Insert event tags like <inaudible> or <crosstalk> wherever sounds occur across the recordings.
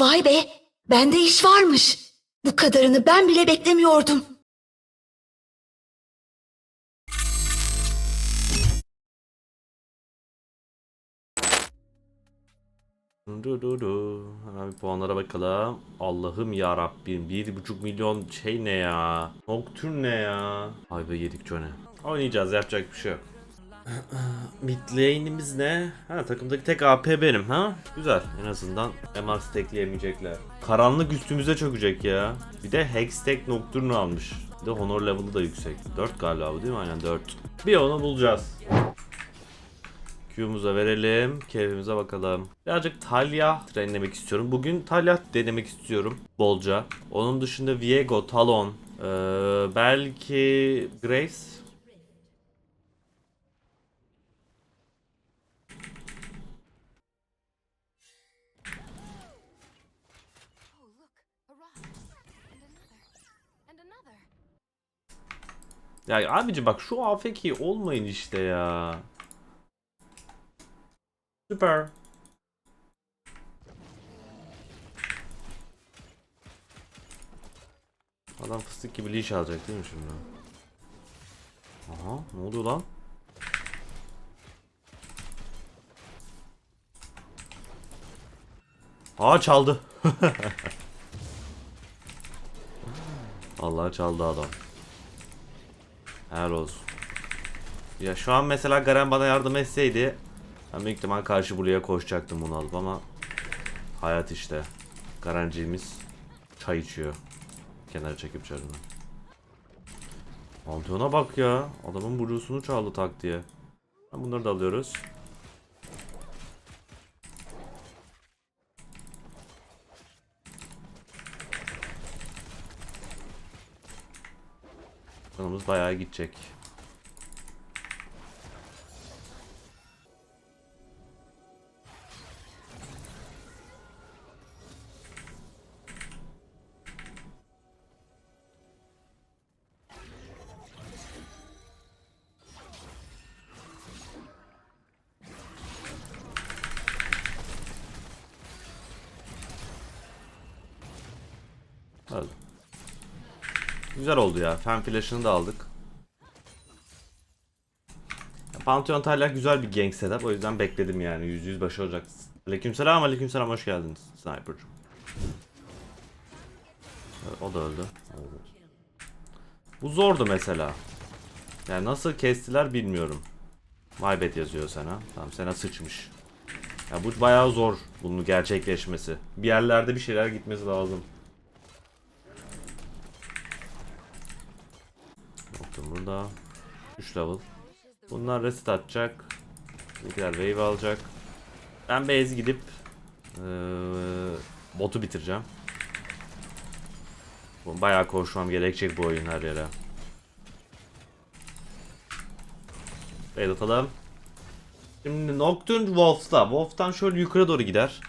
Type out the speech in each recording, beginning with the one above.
Vay be, bende iş varmış. Bu kadarını ben bile beklemiyordum. Du du du. Hemen bir puanlara bakalım. Allah'ım ya Rabbim. 1,5 milyon şey ne ya? Nocturne ne ya? Ay be yedik Johnny. Oynayacağız yapacak bir şey yok. <clears throat> Mid ne? Ha takımdaki tek AP benim ha? Güzel. En azından MR stackleyemeyecekler. Karanlık üstümüze çökecek ya. Bir de Hextech Nocturne almış. Bir de Honor level'ı da yüksek. 4 galiba bu değil mi? Aynen 4. Bir onu bulacağız. Q'muza verelim. Keyfimize bakalım. Birazcık Talia denemek istiyorum. Bugün Talia denemek istiyorum. Bolca. Onun dışında Viego, Talon. ee, belki Graves. Ya abici bak şu AFK olmayın işte ya. Süper. Adam fıstık gibi leash alacak değil mi şimdi? Aha ne oluyor lan? Aa çaldı. <laughs> Allah çaldı adam. Her olsun. Ya şu an mesela Garen bana yardım etseydi ben büyük ihtimal karşı buraya koşacaktım bunu alıp ama hayat işte. Garenciğimiz çay içiyor. Kenara çekip çarını. Pantheon'a bak ya. Adamın bluesunu çaldı tak diye. Bunları da alıyoruz. Kanımız bayağı gidecek. Hadi. Güzel oldu ya. Fen flash'ını da aldık. Pantheon Taylor güzel bir gank setup. O yüzden bekledim yani. Yüz yüz başaracak. Aleykümselam, aleykümselam. Hoş geldiniz. Evet, O da öldü. Bu zordu mesela. Yani nasıl kestiler bilmiyorum. Maybet yazıyor sana. Tamam sana sıçmış. Ya bu bayağı zor bunun gerçekleşmesi. Bir yerlerde bir şeyler gitmesi lazım. Baktım burada. 3 level. Bunlar reset atacak. Bizimkiler wave alacak. Ben base gidip eee, botu bitireceğim. Bayağı koşmam gerekecek bu oyun her yere. Base atalım. Şimdi Nocturne Wolf'ta. Wolf'tan şöyle yukarı doğru gider.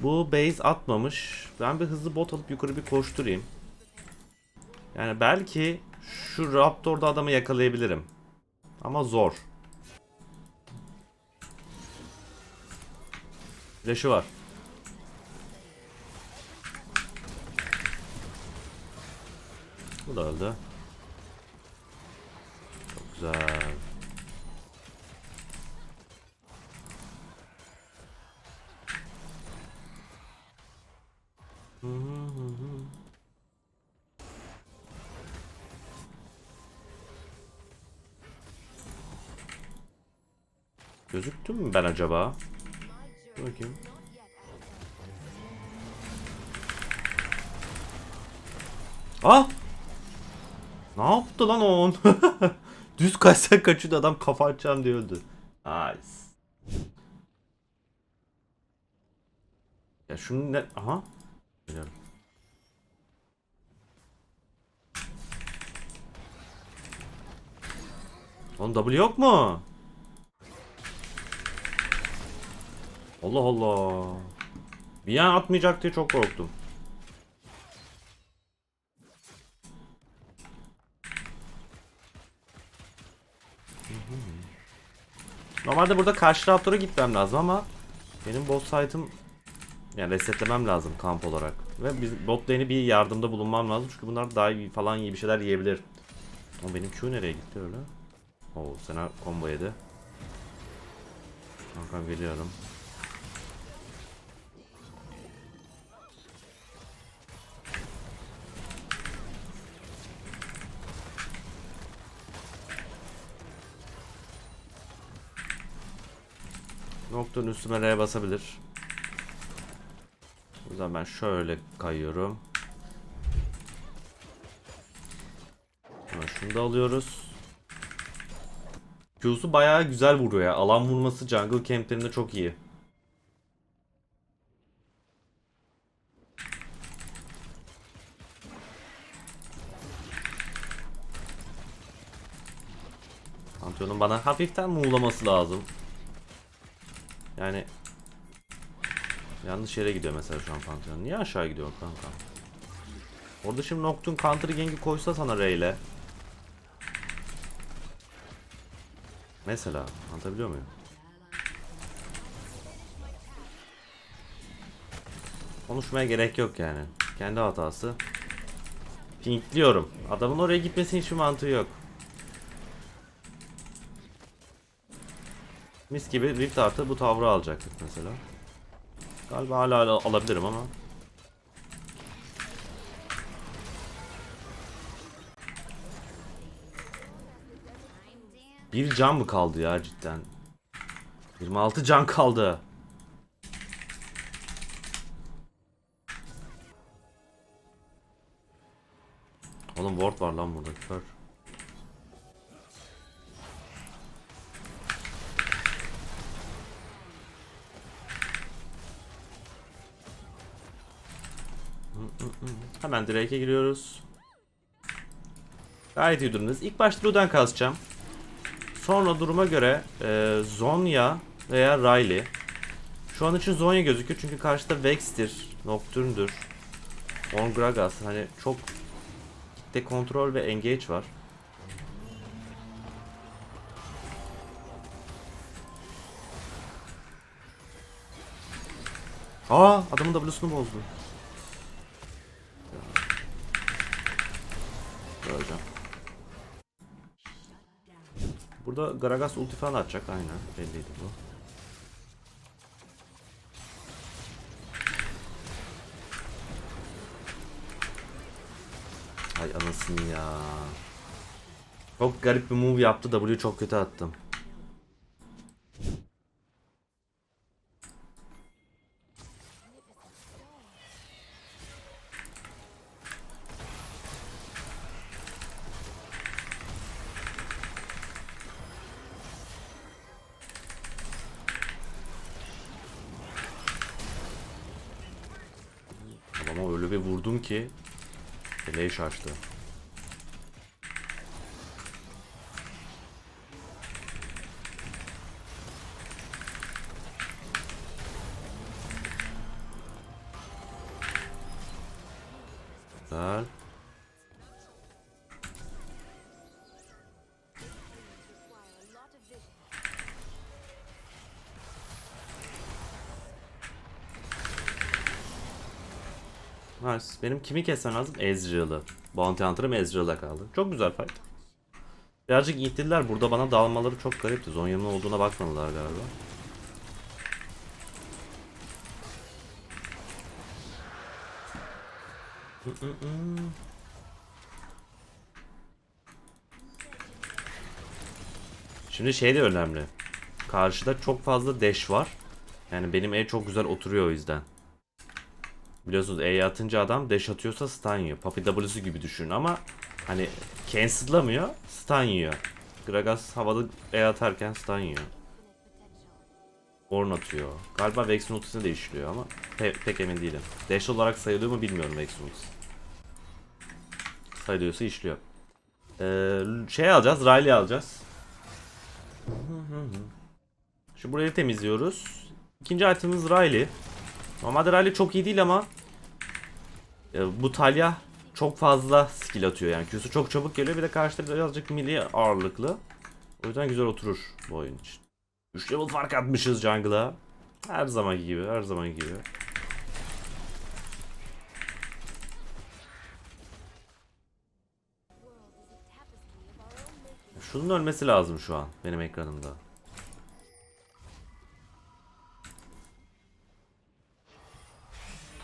Bu base atmamış. Ben bir hızlı bot alıp yukarı bir koşturayım. Yani belki şu Raptor'da adamı yakalayabilirim. Ama zor. Flash'ı var. Bu da öldü. Çok güzel. Hı hı hı Gözüktüm mü ben acaba? Bakayım. Ah! Ne yaptı lan o? <laughs> Düz kaçsa kaçıyordu adam kafa atacağım diye öldü. Nice. Ya şunu ne? Aha. Biliyorum. Oğlum W yok mu? Allah Allah. Bir an atmayacak diye çok korktum. Normalde burada karşı raptora gitmem lazım ama benim boss site'ım Yani resetlemem lazım kamp olarak. Ve biz bot lane'e bir yardımda bulunmam lazım. Çünkü bunlar daha iyi falan iyi bir şeyler yiyebilir. Ama benim Q nereye gitti öyle? Oo Sena combo yedi. Kankam geliyorum. Nocturne üstüme R'ye basabilir. O yüzden ben şöyle kayıyorum. Şunu da alıyoruz. Q'su bayağı güzel vuruyor ya. Alan vurması jungle camplerinde çok iyi. Pantheon'un bana hafiften muğlaması lazım. Yani yanlış yere gidiyor mesela şu an Pantheon. Niye aşağı gidiyor kanka? Orada şimdi Nocturne counter gang'i koysa sana ile. Mesela anlatabiliyor muyum? Konuşmaya gerek yok yani. Kendi hatası. Pinkliyorum. Adamın oraya gitmesinin hiçbir mantığı yok. Mis gibi Rift artı bu tavrı alacaktık mesela. Galiba hala al- alabilirim ama. Bir can mı kaldı ya cidden? 26 can kaldı. Oğlum ward var lan burada kör. Hemen Drake'e giriyoruz. Gayet iyi durumdayız. İlk başta Luden kasacağım. Sonra duruma göre e, Zonya veya Riley. Şu an için Zonya gözüküyor çünkü karşıda Vex'tir, Nocturne'dur. Orngragas hani çok kitle kontrol ve engage var. Aa adamın W'sunu bozdu. Öleceğim. Burada Gragas ulti falan atacak aynen belliydi bu. Hay anasını ya. Çok garip bir move yaptı W çok kötü attım. Adama öyle bir vurdum ki Eleği şaştı. Nice. Benim kimi kesmem lazım? Ezreal'ı. Bounty Hunter'ım Ezreal'a kaldı. Çok güzel fight. Birazcık ittiler. Burada bana dalmaları çok garipti. Zonya'nın olduğuna bakmadılar galiba. Şimdi şey de önemli. Karşıda çok fazla dash var. Yani benim E çok güzel oturuyor o yüzden. Biliyorsunuz E'ye atınca adam dash atıyorsa stun yiyor. Puppy W'su gibi düşünün ama hani cancel'lamıyor, stun yiyor. Gragas havada E atarken stun yiyor. Orn atıyor. Galiba Vex'in ultisini de işliyor ama pe- pek emin değilim. Dash olarak sayılıyor mu bilmiyorum Vex'in ultisi. Sayılıyorsa işliyor. Ee, şey alacağız, Riley alacağız. Şu burayı temizliyoruz. İkinci itemimiz Riley. Normalde rally çok iyi değil ama e, bu Talya çok fazla skill atıyor yani. Q'su çok çabuk geliyor. Bir de karşıda birazcık milli ağırlıklı. O yüzden güzel oturur bu oyun için. 3 level fark atmışız jungle'a. Her zaman gibi, her zaman gibi. Şunun ölmesi lazım şu an benim ekranımda.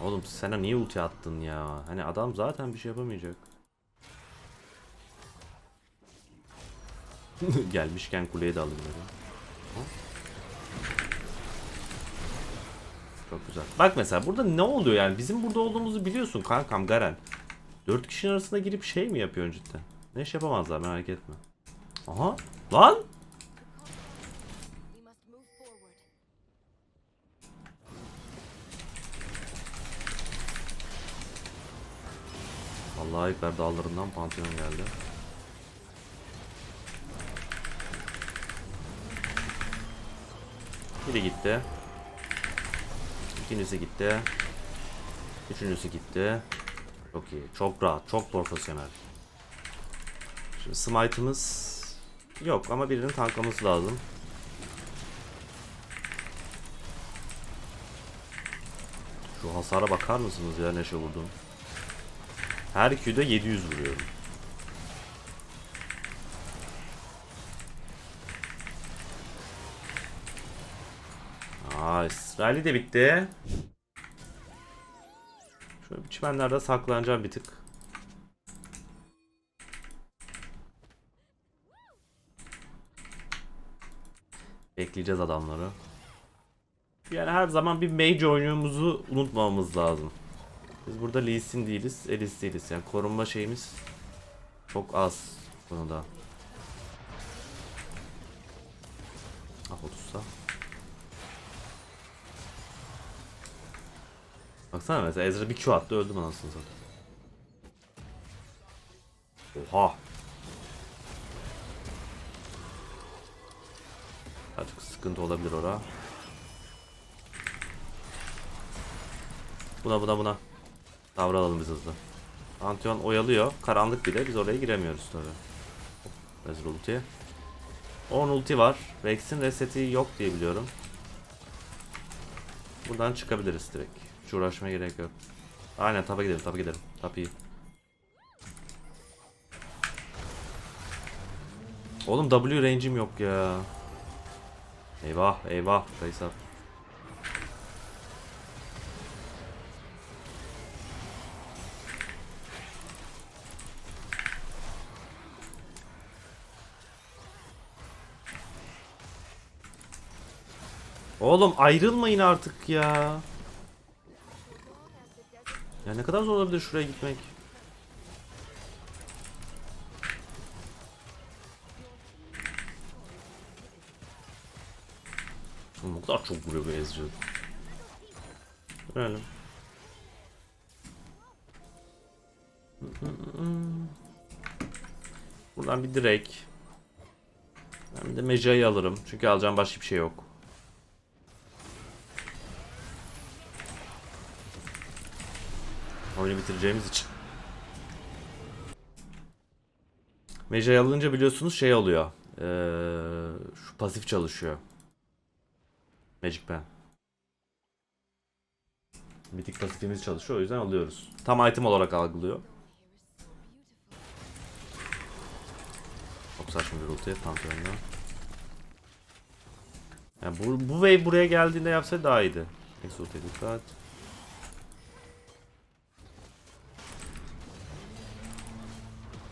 Oğlum sana niye ulti attın ya? Hani adam zaten bir şey yapamayacak. <laughs> Gelmişken kuleyi de alayım dedim. Çok güzel. Bak mesela burada ne oluyor yani? Bizim burada olduğumuzu biliyorsun kankam Garen. Dört kişinin arasında girip şey mi yapıyor cidden? Ne iş yapamazlar merak etme. Aha. Lan! Vallahi Ekber dağlarından Pantheon geldi. Biri gitti. İkincisi gitti. Üçüncüsü gitti. Çok iyi. Çok rahat. Çok profesyonel. Şimdi smite'ımız yok ama birinin tanklaması lazım. Şu hasara bakar mısınız ya neşe vurdum. Her Q'da 700 vuruyorum. Nice. Rally de bitti. Şöyle çimenlerde saklanacağım bir tık. Bekleyeceğiz adamları. Yani her zaman bir mage oyunumuzu unutmamamız lazım. Biz burada Lee değiliz, Elis değiliz. Yani korunma şeyimiz çok az konuda. Ah otursa. Baksana mesela Ezra bir Q attı öldüm anasını satayım. Oha. Artık sıkıntı olabilir ora. Buna buna buna. Davranalım biz hızlı. Antion oyalıyor. Karanlık bile. Biz oraya giremiyoruz tabi. Rezil ulti. 10 ulti var. Rex'in reseti yok diye biliyorum. Buradan çıkabiliriz direkt. Hiç uğraşmaya gerek yok. Aynen tapa gidelim tapa gidelim. Tap iyi. Oğlum W range'im yok ya. Eyvah eyvah. Kaysa. Oğlum ayrılmayın artık ya. Ya ne kadar zor olabilir şuraya gitmek. Oğlum o kadar çok vuruyor bu. Görelim. Buradan bir Drake. Ben de Meja'yı alırım. Çünkü alacağım başka bir şey yok. Oyunu bitireceğimiz için. Meja'yı alınca biliyorsunuz şey oluyor. Ee, şu pasif çalışıyor. Magic Pen. Mitik pasifimiz çalışıyor o yüzden alıyoruz. Tam item olarak algılıyor. Çok saçma bir ulti Pantheon'da. Yani bu, bu wave buraya geldiğinde yapsa daha iyiydi. Ultiye dikkat.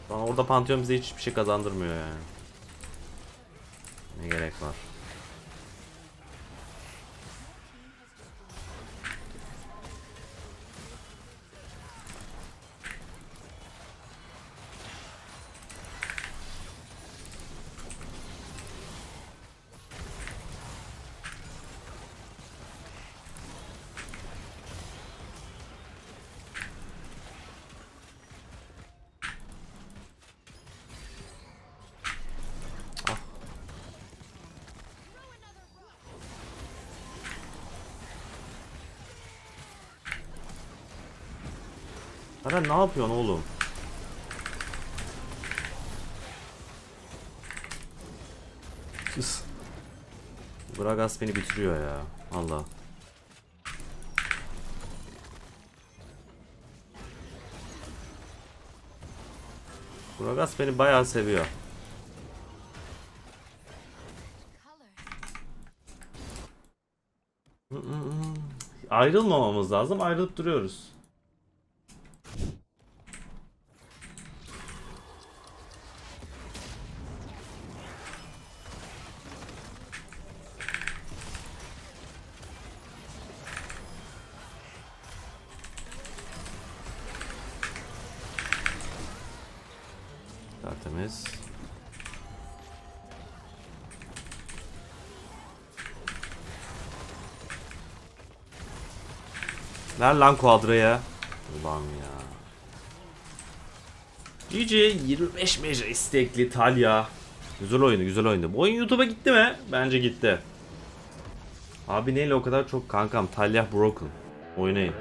Sonra orada Pantheon bize hiçbir şey kazandırmıyor yani. Ne gerek var? Eren ne yapıyorsun oğlum? Sus. Gragas beni bitiriyor ya. Allah. Gragas beni bayağı seviyor. Ayrılmamamız lazım. Ayrılıp duruyoruz. Ver lan kuadraya. Ulan ya. GG 25 metre istekli Talya. Güzel oyundu güzel oyundu. Bu oyun YouTube'a gitti mi? Bence gitti. Abi neyle o kadar çok kankam Talya Broken. Oynayın.